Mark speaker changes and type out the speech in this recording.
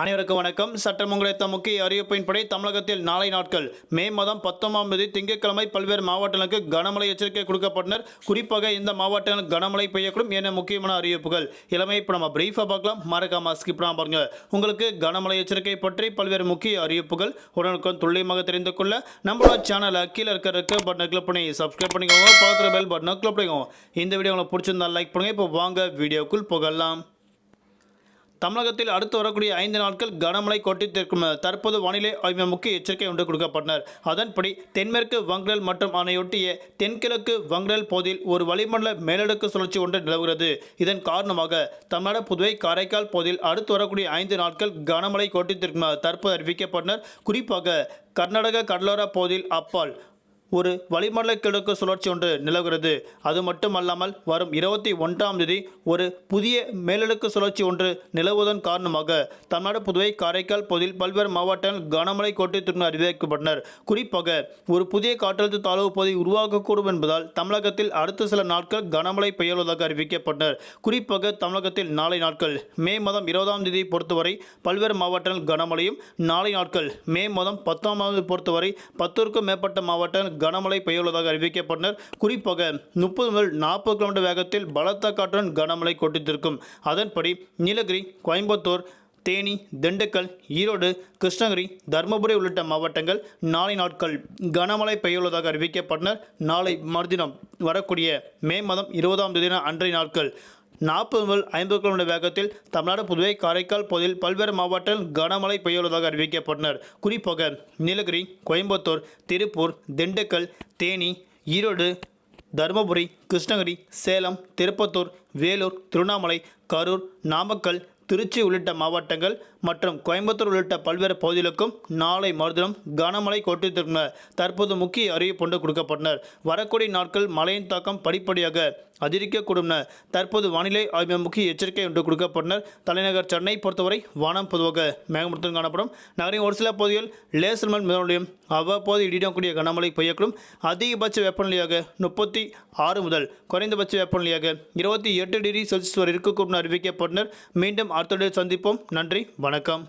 Speaker 1: அனைவருக்கும் வணக்கம். சட்டமங்கலத்த முக்கிய அறிவிப்பின்படி தமிழகத்தில் நாளை நாட்கள் மே மாதம் பத்தொன்பதாம் தேதி திங்கட்கிழமை பல்வேறு மாவட்டங்களுக்கு கனமழை எச்சரிக்கை கொடுக்கப்பட்டனர். குறிப்பாக இந்த மாவட்டங்கள் கனமழை பெய்யக்கூடும் என முக்கியமான அறிவிப்புகள். இளமை இப்போ நம்ம பிரீஃபாக பார்க்கலாம். மறக்காம ஸ்கிப் பாருங்க. உங்களுக்கு கனமழை எச்சரிக்கை பற்றி பல்வேறு முக்கிய அறிவிப்புகள் உடனுக்குடன் துல்லியமாக தெரிந்து கொள்ள நம்மளோட சேனலை கீழே இருக்கிற இருக்க பட்டனை கிளிக் பண்ணி சப்ஸ்கிரைப் பண்ணிக்கோங்க. பக்கத்தில் பெல் பட்டனை கிளிக் பண்ணிக்கோங்க. இந்த வீடியோ உங்களுக்கு பிடிச்சிருந்தா லைக் பண்ணுங்க. இப்போ வாங்க வீடியோக்குள் புகழலாம் தமிழகத்தில் அடுத்து வரக்கூடிய ஐந்து நாட்கள் கனமழை கொட்டித்திருக்கும் தற்போது வானிலை ஆய்வு முக்கிய எச்சரிக்கை ஒன்று கொடுக்கப்பட்டனர். அதன்படி தென்மேற்கு வங்கடல் மற்றும் அதனையொட்டிய தென்கிழக்கு வங்கடல் பகுதியில் ஒரு வளிமண்டல மேலடுக்கு சுழற்சி ஒன்று நிலவுகிறது. இதன் காரணமாக தமிழ்நாடு புதுவை காரைக்கால் பகுதியில் அடுத்து வரக்கூடிய ஐந்து நாட்கள் கனமழை கொட்டித்திருக்கும் தற்போது அறிவிக்கப்பட்டனர். குறிப்பாக கர்நாடக கடலோர பகுதியில் அப்பால் ஒரு வளிமண்டல கிழக்கு சுழற்சி ஒன்று நிலவுகிறது. அது மட்டுமல்லாமல் வரும் இருபத்தி ஒன்றாம் தேதி ஒரு புதிய மேலடுக்கு சுழற்சி ஒன்று நிலவுவதன் காரணமாக தமிழ்நாடு புதுவை காரைக்கால் பகுதியில் பல்வேறு மாவட்டங்கள் கனமழை கோட்டித்திற்கு அறிவிக்கப்பட்டனர் குறிப்பாக ஒரு புதிய காற்றழுத்த தாழ்வு பகுதி உருவாகக்கூடும் என்பதால் தமிழகத்தில் அடுத்த சில நாட்கள் கனமழை பெய்யுவதாக அறிவிக்கப்பட்டனர். குறிப்பாக தமிழகத்தில் நாளை நாட்கள் மே மாதம் இருபதாம் தேதியை பொறுத்தவரை பல்வேறு மாவட்டங்கள் கனமழையும் நாளை நாட்கள் மே மாதம் பத்தாம் தேதி பொறுத்தவரை பத்திற்கும் மேற்பட்ட மாவட்டங்கள் கனமழை பெய்யுள்ளதாக அறிவிக்கப்பட்டனர். குறிப்பாக முப்பது முதல் நாற்பது கிலோமீட்டர் வேகத்தில் பலத்த காற்றுடன் கனமழை கொட்டித்திருக்கும். அதன்படி நீலகிரி கோயம்புத்தூர் தேனி திண்டுக்கல் ஈரோடு கிருஷ்ணகிரி தருமபுரி உள்ளிட்ட மாவட்டங்கள் நாளை நாட்கள் கனமழை பெய்யுள்ளதாக அறிவிக்கப்பட்டனர். நாளை மறுதினம் வரக்கூடிய மே மாதம் இருபதாம் தேதி அன்றைய நாட்கள் நாற்பது முதல் ஐம்பது கிலோமீட்டர் வேகத்தில் தமிழ்நாடு புதுவை காரைக்கால் பகுதியில் பல்வேறு மாவட்டங்கள் கனமழை பெய்யுள்ளதாக அறிவிக்கப்பட்டனர். குறிப்பாக நீலகிரி கோயம்புத்தூர் திருப்பூர் திண்டுக்கல் தேனி ஈரோடு தருமபுரி கிருஷ்ணகிரி சேலம் திருப்பத்தூர் வேலூர் திருவண்ணாமலை கரூர் நாமக்கல் திருச்சி உள்ளிட்ட மாவட்டங்கள் மற்றும் கோயம்புத்தூர் உள்ளிட்ட பல்வேறு பகுதிகளுக்கும் நாளை மறுதினம் கனமழை கொட்டித்திருந்த தற்போது முக்கிய அறிவிப்பு ஒன்று கொடுக்கப்பட்டனர். வரக்கூடிய நாட்கள் மழையின் தாக்கம் படிப்படியாக அதிகரிக்கக்கூடும் தற்போது வானிலை ஆய்வு முக்கிய எச்சரிக்கை ஒன்று கொடுக்கப்பட்டனர். தலைநகர் சென்னை பொறுத்தவரை வானம் பொதுவாக மேகமூட்டத்துடன் காணப்படும். நகரின் ஒரு சில பகுதிகள் லேசர் மண் மிதமலையும் அவ்வப்போது இடிடக்கூடிய கனமழை பெய்யக்கூடும். அதிகபட்ச வெப்பநிலையாக முப்பத்தி ஆறு முதல் குறைந்தபட்ச வெப்பநிலையாக இருபத்தி எட்டு டிகிரி செல்சியஸ் வரை இருக்கக்கூடும் அறிவிக்கப்பட்டனர். மீண்டும் அடுத்த சந்திப்போம். நன்றி. வணக்கம்.